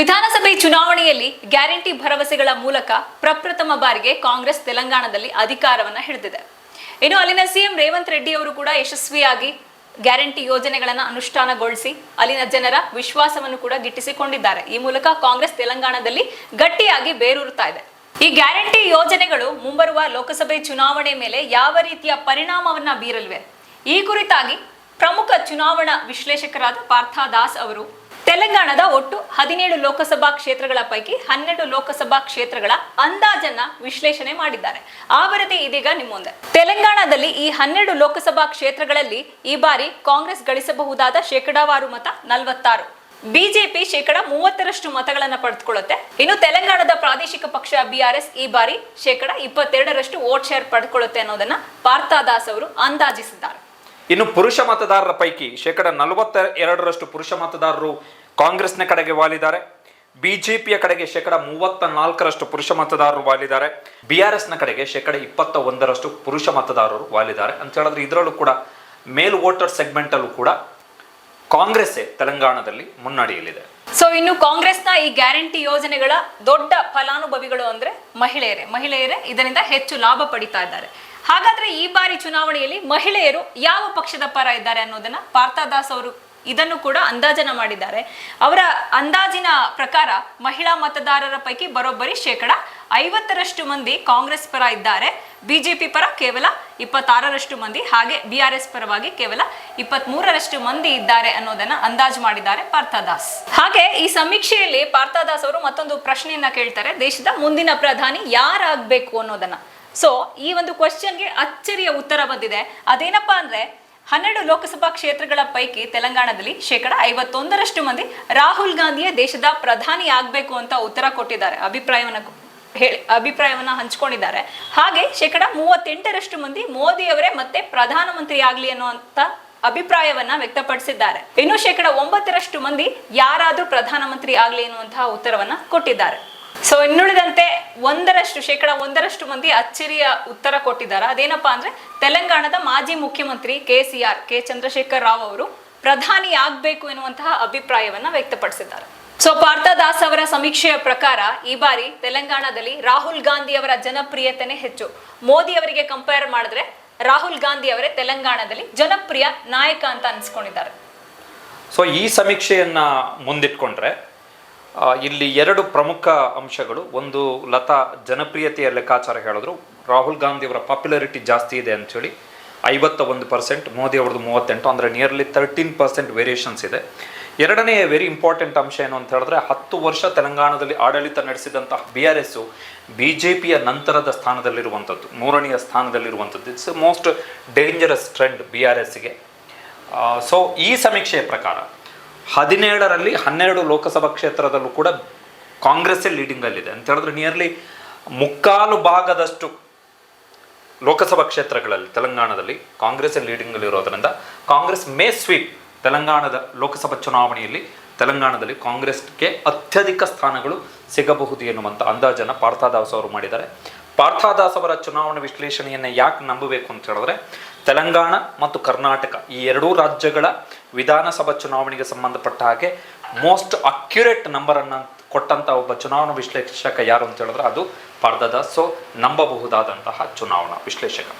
ವಿಧಾನಸಭೆ ಚುನಾವಣೆಯಲ್ಲಿ ಗ್ಯಾರಂಟಿ ಭರವಸೆಗಳ ಮೂಲಕ ಪ್ರಪ್ರಥಮ ಬಾರಿಗೆ ಕಾಂಗ್ರೆಸ್ ತೆಲಂಗಾಣದಲ್ಲಿ ಅಧಿಕಾರವನ್ನ ಹಿಡಿದಿದೆ. ಇನ್ನು ಅಲ್ಲಿನ ಸಿಎಂ ರೇವಂತ್ ರೆಡ್ಡಿ ಅವರು ಕೂಡ ಯಶಸ್ವಿಯಾಗಿ ಗ್ಯಾರಂಟಿ ಯೋಜನೆಗಳನ್ನು ಅನುಷ್ಠಾನಗೊಳಿಸಿ ಅಲ್ಲಿನ ಜನರ ವಿಶ್ವಾಸವನ್ನು ಕೂಡ ಗಿಟ್ಟಿಸಿಕೊಂಡಿದ್ದಾರೆ. ಈ ಮೂಲಕ ಕಾಂಗ್ರೆಸ್ ತೆಲಂಗಾಣದಲ್ಲಿ ಗಟ್ಟಿಯಾಗಿ ಬೇರೂರುತ್ತಾ ಇದೆ. ಈ ಗ್ಯಾರಂಟಿ ಯೋಜನೆಗಳು ಮುಂಬರುವ ಲೋಕಸಭೆ ಚುನಾವಣೆ ಮೇಲೆ ಯಾವ ರೀತಿಯ ಪರಿಣಾಮವನ್ನ ಬೀರಲಿವೆ? ಈ ಕುರಿತಾಗಿ ಪ್ರಮುಖ ಚುನಾವಣಾ ವಿಶ್ಲೇಷಕರಾದ ಪಾರ್ಥ ದಾಸ್ ಅವರು ತೆಲಂಗಾಣದ ಒಟ್ಟು ಹದಿನೇಳು ಲೋಕಸಭಾ ಕ್ಷೇತ್ರಗಳ ಪೈಕಿ ಹನ್ನೆರಡು ಲೋಕಸಭಾ ಕ್ಷೇತ್ರಗಳ ಅಂದಾಜನ್ನ ವಿಶ್ಲೇಷಣೆ ಮಾಡಿದ್ದಾರೆ. ಆ ವರದಿ ಇದೀಗ ನಿಮ್ಮ ಮುಂದೆ. ತೆಲಂಗಾಣದಲ್ಲಿ ಈ ಹನ್ನೆರಡು ಲೋಕಸಭಾ ಕ್ಷೇತ್ರಗಳಲ್ಲಿ ಈ ಬಾರಿ ಕಾಂಗ್ರೆಸ್ ಗಳಿಸಬಹುದಾದ ಶೇಕಡಾವಾರು ಮತ ನಲವತ್ತಾರು. ಬಿಜೆಪಿ ಶೇಕಡ ಮೂವತ್ತರಷ್ಟು ಮತಗಳನ್ನ ಪಡೆದುಕೊಳ್ಳುತ್ತೆ. ಇನ್ನು ತೆಲಂಗಾಣದ ಪ್ರಾದೇಶಿಕ ಪಕ್ಷ ಬಿಆರ್ಎಸ್ ಈ ಬಾರಿ ಶೇಕಡ ಇಪ್ಪತ್ತೆರಡರಷ್ಟು ವೋಟ್ ಶೇರ್ ಪಡೆದುಕೊಳ್ಳುತ್ತೆ ಅನ್ನೋದನ್ನ ಪಾರ್ಥಾದಾಸ್ ಅವರು ಅಂದಾಜಿಸಿದ್ದಾರೆ. ಇನ್ನು ಪುರುಷ ಮತದಾರರ ಪೈಕಿ ಶೇಕಡ ನಲವತ್ತ ಎರಡರಷ್ಟು ಪುರುಷ ಮತದಾರರು ಕಾಂಗ್ರೆಸ್ನ ಕಡೆಗೆ ವಾಲಿದ್ದಾರೆ. ಬಿಜೆಪಿಯ ಕಡೆಗೆ ಶೇಕಡ ಮೂವತ್ತ ನಾಲ್ಕರಷ್ಟು ಪುರುಷ ಮತದಾರರು ವಾಲಿದ್ದಾರೆ. ಬಿ ಆರ್ ಎಸ್ನ ಕಡೆಗೆ ಶೇಕಡ ಇಪ್ಪತ್ತ ಒಂದರಷ್ಟು ಪುರುಷ ಮತದಾರರು ವಾಲಿದ್ದಾರೆ. ಅಂತ ಹೇಳಿದ್ರೆ ಇದರಲ್ಲೂ ಕೂಡ ಮೇಲ್ ವೋಟರ್ ಸೆಗ್ಮೆಂಟ್ ಅಲ್ಲೂ ಕೂಡ ಕಾಂಗ್ರೆಸ್ಸೇ ತೆಲಂಗಾಣದಲ್ಲಿ ಮುನ್ನಡೆಯಲಿದೆ ಸೊ ಇನ್ನು ಕಾಂಗ್ರೆಸ್ನ ಈ ಗ್ಯಾರಂಟಿ ಯೋಜನೆಗಳ ದೊಡ್ಡ ಫಲಾನುಭವಿಗಳು ಅಂದ್ರೆ ಮಹಿಳೆಯರೇ. ಮಹಿಳೆಯರೇ ಇದರಿಂದ ಹೆಚ್ಚು ಲಾಭ ಪಡಿತಾ ಇದ್ದಾರೆ. ಹಾಗಾದ್ರೆ ಈ ಬಾರಿ ಚುನಾವಣೆಯಲ್ಲಿ ಮಹಿಳೆಯರು ಯಾವ ಪಕ್ಷದ ಪರ ಇದ್ದಾರೆ ಅನ್ನೋದನ್ನ ಪಾರ್ಥದಾಸ್ ಅವರು ಇದನ್ನು ಕೂಡ ಅಂದಾಜನ ಮಾಡಿದ್ದಾರೆ. ಅವರ ಅಂದಾಜಿನ ಪ್ರಕಾರ ಮಹಿಳಾ ಮತದಾರರ ಪೈಕಿ ಬರೋಬ್ಬರಿ ಶೇಕಡ ಐವತ್ತರಷ್ಟು ಮಂದಿ ಕಾಂಗ್ರೆಸ್ ಪರ ಇದ್ದಾರೆ. ಬಿಜೆಪಿ ಪರ ಕೇವಲ ಇಪ್ಪತ್ತಾರರಷ್ಟು ಮಂದಿ, ಹಾಗೆ ಬಿಆರ್ಎಸ್ ಪರವಾಗಿ ಕೇವಲ ಇಪ್ಪತ್ಮೂರರಷ್ಟು ಮಂದಿ ಇದ್ದಾರೆ ಅನ್ನೋದನ್ನ ಅಂದಾಜು ಮಾಡಿದ್ದಾರೆ ಪಾರ್ಥದಾಸ್ ಹಾಗೆ ಈ ಸಮೀಕ್ಷೆಯಲ್ಲಿ ಪಾರ್ಥದಾಸ್ ಅವರು ಮತ್ತೊಂದು ಪ್ರಶ್ನೆಯನ್ನ ಕೇಳ್ತಾರೆ. ದೇಶದ ಮುಂದಿನ ಪ್ರಧಾನಿ ಯಾರಾಗಬೇಕು ಅನ್ನೋದನ್ನ. ಸೊ ಈ ಒಂದು ಕ್ವಶನ್ಗೆ ಅಚ್ಚರಿಯ ಉತ್ತರ ಬಂದಿದೆ. ಅದೇನಪ್ಪಾ ಅಂದ್ರೆ, ಹನ್ನೆರಡು ಲೋಕಸಭಾ ಕ್ಷೇತ್ರಗಳ ಪೈಕಿ ತೆಲಂಗಾಣದಲ್ಲಿ ಶೇಕಡ ಐವತ್ತೊಂದರಷ್ಟು ಮಂದಿ ರಾಹುಲ್ ಗಾಂಧಿಯೇ ದೇಶದ ಪ್ರಧಾನಿ ಆಗ್ಬೇಕು ಅಂತ ಉತ್ತರ ಕೊಟ್ಟಿದ್ದಾರೆ. ಅಭಿಪ್ರಾಯವನ್ನ ಹೇಳಿ, ಅಭಿಪ್ರಾಯವನ್ನ ಹಂಚ್ಕೊಂಡಿದ್ದಾರೆ. ಹಾಗೆ ಶೇಕಡ ಮೂವತ್ತೆಂಟರಷ್ಟು ಮಂದಿ ಮೋದಿ ಅವರೇ ಮತ್ತೆ ಪ್ರಧಾನಮಂತ್ರಿ ಆಗ್ಲಿ ಅನ್ನುವಂತ ಅಭಿಪ್ರಾಯವನ್ನ ವ್ಯಕ್ತಪಡಿಸಿದ್ದಾರೆ. ಇನ್ನು ಶೇಕಡ ಒಂಬತ್ತರಷ್ಟು ಮಂದಿ ಯಾರಾದರೂ ಪ್ರಧಾನಮಂತ್ರಿ ಆಗ್ಲಿ ಅನ್ನುವಂತಹ ಉತ್ತರವನ್ನ ಕೊಟ್ಟಿದ್ದಾರೆ. ಸೊ ಇನ್ನುಳಿದಂತೆ ಒಂದರಷ್ಟು ಶೇಕಡ ಒಂದರಷ್ಟು ಮಂದಿ ಅಚ್ಚರಿಯ ಉತ್ತರ ಕೊಟ್ಟಿದ್ದಾರೆ. ಅದೇನಪ್ಪಾ ಅಂದ್ರೆ ತೆಲಂಗಾಣದ ಮಾಜಿ ಮುಖ್ಯಮಂತ್ರಿ K C R K Chandrashekar Rao ಅವರು ಪ್ರಧಾನಿ ಆಗ್ಬೇಕು ಎನ್ನುವಂತಹ ಅಭಿಪ್ರಾಯವನ್ನ ವ್ಯಕ್ತಪಡಿಸಿದ್ದಾರೆ. ಸೊ ಪಾರ್ಥದಾಸ್ ಅವರ ಸಮೀಕ್ಷೆಯ ಪ್ರಕಾರ ಈ ಬಾರಿ ತೆಲಂಗಾಣದಲ್ಲಿ ರಾಹುಲ್ ಗಾಂಧಿ ಅವರ ಜನಪ್ರಿಯತೆನೇ ಹೆಚ್ಚು. ಮೋದಿ ಅವರಿಗೆ ಕಂಪೇರ್ ಮಾಡಿದ್ರೆ ರಾಹುಲ್ ಗಾಂಧಿ ಅವರೇ ತೆಲಂಗಾಣದಲ್ಲಿ ಜನಪ್ರಿಯ ನಾಯಕ ಅಂತ ಅನ್ಸ್ಕೊಂಡಿದ್ದಾರೆ. ಸೊ ಈ ಸಮೀಕ್ಷೆಯನ್ನ ಮುಂದಿಟ್ಕೊಂಡ್ರೆ ಇಲ್ಲಿ ಎರಡು ಪ್ರಮುಖ ಅಂಶಗಳು. ಒಂದು ಲತಾ ಜನಪ್ರಿಯತೆಯ ಲೆಕ್ಕಾಚಾರ ಹೇಳಿದ್ರು. ರಾಹುಲ್ ಗಾಂಧಿ ಅವರ ಪಾಪ್ಯುಲಾರಿಟಿ ಜಾಸ್ತಿ ಇದೆ ಅಂಥೇಳಿ ಐವತ್ತ ಒಂದು ಪರ್ಸೆಂಟ್, ಮೋದಿ ಅವ್ರದ್ದು ಮೂವತ್ತೆಂಟು, ಅಂದರೆ ನಿಯರ್ಲಿ ತರ್ಟೀನ್ ಪರ್ಸೆಂಟ್ ವೇರಿಯೇಷನ್ಸ್ ಇದೆ. ಎರಡನೇ ವೆರಿ ಇಂಪಾರ್ಟೆಂಟ್ ಅಂಶ ಏನು ಅಂತ ಹೇಳಿದ್ರೆ, ಹತ್ತು ವರ್ಷ ತೆಲಂಗಾಣದಲ್ಲಿ ಆಡಳಿತ ನಡೆಸಿದಂತಹ B R S B J ಪಿಯ ನಂತರದ ಸ್ಥಾನದಲ್ಲಿರುವಂಥದ್ದು, ಮೂರನೆಯ ಸ್ಥಾನದಲ್ಲಿರುವಂಥದ್ದು. It's most dangerous trend B R ಎಸ್ಗೆ ಸೊ ಈ ಸಮೀಕ್ಷೆಯ ಪ್ರಕಾರ ಹದಿನೇಳರಲ್ಲಿ ಹನ್ನೆರಡು ಲೋಕಸಭಾ ಕ್ಷೇತ್ರದಲ್ಲೂ ಕೂಡ ಕಾಂಗ್ರೆಸ್ಸೇ ಲೀಡಿಂಗಲ್ಲಿದೆ ಅಂತ ಹೇಳಿದ್ರೆ ನಿಯರ್ಲಿ ಮುಕ್ಕಾಲು ಭಾಗದಷ್ಟು ಲೋಕಸಭಾ ಕ್ಷೇತ್ರಗಳಲ್ಲಿ, ತೆಲಂಗಾಣದಲ್ಲಿ ಕಾಂಗ್ರೆಸ್ ಲೀಡಿಂಗಲ್ಲಿರೋದ್ರಿಂದ ಕಾಂಗ್ರೆಸ್ ಮೇ ಸ್ವೀಪ್ ತೆಲಂಗಾಣದ ಲೋಕಸಭಾ ಚುನಾವಣೆಯಲ್ಲಿ ತೆಲಂಗಾಣದಲ್ಲಿ ಕಾಂಗ್ರೆಸ್ಗೆ ಅತ್ಯಧಿಕ ಸ್ಥಾನಗಳು ಸಿಗಬಹುದು ಎನ್ನುವಂಥ ಅಂದಾಜನ್ನು ಪಾರ್ಥದಾಸ್ ಅವರು ಮಾಡಿದ್ದಾರೆ. ಪಾರ್ಥದಾಸ್ ಅವರ ಚುನಾವಣಾ ವಿಶ್ಲೇಷಣೆಯನ್ನು ಯಾಕೆ ನಂಬಬೇಕು ಅಂತ ಹೇಳಿದ್ರೆ, ತೆಲಂಗಾಣ ಮತ್ತು ಕರ್ನಾಟಕ ಈ ಎರಡೂ ರಾಜ್ಯಗಳ ವಿಧಾನಸಭಾ ಚುನಾವಣೆಗೆ ಸಂಬಂಧಪಟ್ಟ ಹಾಗೆ ಮೋಸ್ಟ್ ಅಕ್ಯುರೇಟ್ ನಂಬರನ್ನು ಕೊಟ್ಟಂಥ ಒಬ್ಬ ಚುನಾವಣಾ ವಿಶ್ಲೇಷಕ ಯಾರು ಅಂತ ಹೇಳಿದ್ರೆ ಅದು ಪಾರ್ಥದಾಸ್. ಸೊ ನಂಬಬಹುದಾದಂತಹ ಚುನಾವಣಾ ವಿಶ್ಲೇಷಕ.